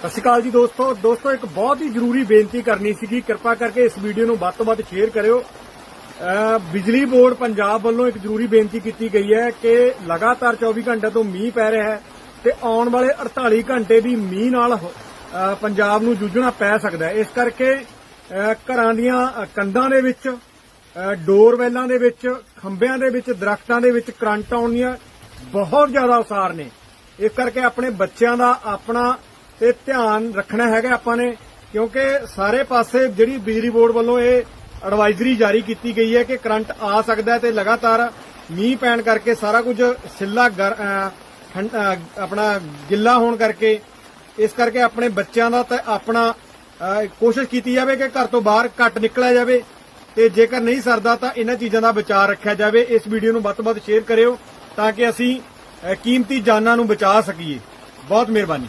ਸਤਿ ਸ਼੍ਰੀ ਅਕਾਲ ਜੀ ਦੋਸਤੋ। ਦੋਸਤੋ, ਇੱਕ ਬਹੁਤ ਹੀ ਜ਼ਰੂਰੀ ਬੇਨਤੀ ਕਰਨੀ ਸੀਗੀ। ਕਿਰਪਾ ਕਰਕੇ ਇਸ ਵੀਡੀਓ ਨੂੰ ਵੱਧ ਤੋਂ ਵੱਧ ਸ਼ੇਅਰ ਕਰਿਓ। ਬਿਜਲੀ ਬੋਰਡ ਪੰਜਾਬ ਵੱਲੋਂ ਇੱਕ ਜ਼ਰੂਰੀ ਬੇਨਤੀ ਕੀਤੀ ਗਈ ਹੈ ਕਿ ਲਗਾਤਾਰ 24 ਘੰਟੇ ਤੋਂ ਮੀਂਹ ਪੈ ਰਿਹਾ ਹੈ ਤੇ ਆਉਣ ਵਾਲੇ 48 ਘੰਟੇ ਵੀ ਮੀਂਹ ਨਾਲ ਪੰਜਾਬ ਨੂੰ ਜੂਝਣਾ ਪੈ ਸਕਦਾ ਹੈ। ਇਸ ਕਰਕੇ ਘਰਾਂ ਦੀਆਂ ਕੰਧਾਂ ਦੇ ਵਿੱਚ ਅਹ ਡੋਰਵੈਲਾਂ ਦੇ ਵਿੱਚ, ਖੰਭਿਆਂ ਦੇ ਵਿੱਚ, ਦਰਖਤਾਂ ਦੇ ਵਿੱਚ ਕਰੰਟ ਆਉਣ ਦੀਆਂ ਬਹੁਤ ਜ਼ਿਆਦਾ ਉਸਾਰ ਨੇ। ਇਸ ਕਰਕੇ ਆਪਣੇ ਬੱਚਿਆਂ ਦਾ ਆਪਣਾ ਤੇ ਧਿਆਨ ਰੱਖਣਾ ਹੈਗਾ ਆਪਾਂ ਨੇ, ਕਿਉਂਕਿ ਸਾਰੇ ਪਾਸੇ ਜਿਹੜੀ ਬਿਜਲੀ ਬੋਰਡ ਵੱਲੋਂ ਇਹ ਐਡਵਾਈਜ਼ਰੀ ਜਾਰੀ ਕੀਤੀ ਗਈ ਹੈ ਕਿ ਕਰੰਟ ਆ ਸਕਦਾ ਹੈ ਤੇ ਲਗਾਤਾਰ ਮੀਂਹ ਪੈਣ ਕਰਕੇ ਸਾਰਾ ਕੁਝ ਸਿੱਲਾ ਆਪਣਾ ਗਿੱਲਾ ਹੋਣ ਕਰਕੇ, ਇਸ ਕਰਕੇ ਆਪਣੇ ਬੱਚਿਆਂ ਦਾ ਤੇ ਆਪਣਾ ਕੋਸ਼ਿਸ਼ ਕੀਤੀ ਜਾਵੇ ਕਿ ਘਰ ਤੋਂ ਬਾਹਰ ਘੱਟ ਨਿਕਲਿਆ ਜਾਵੇ ਤੇ ਜੇਕਰ ਨਹੀਂ ਸਰਦਾ ਤਾਂ ਇਹਨਾਂ ਚੀਜ਼ਾਂ ਦਾ ਬਚਾਅ ਰੱਖਿਆ ਜਾਵੇ। ਇਸ ਵੀਡੀਓ ਨੂੰ ਵੱਧ ਤੋਂ ਵੱਧ ਸ਼ੇਅਰ ਕਰਿਓ ਤਾਂ ਕਿ ਅਸੀਂ ਕੀਮਤੀ ਜਾਨਾਂ ਨੂੰ ਬਚਾ ਸਕੀਏ। ਬਹੁਤ ਮਿਹਰਬਾਨੀ।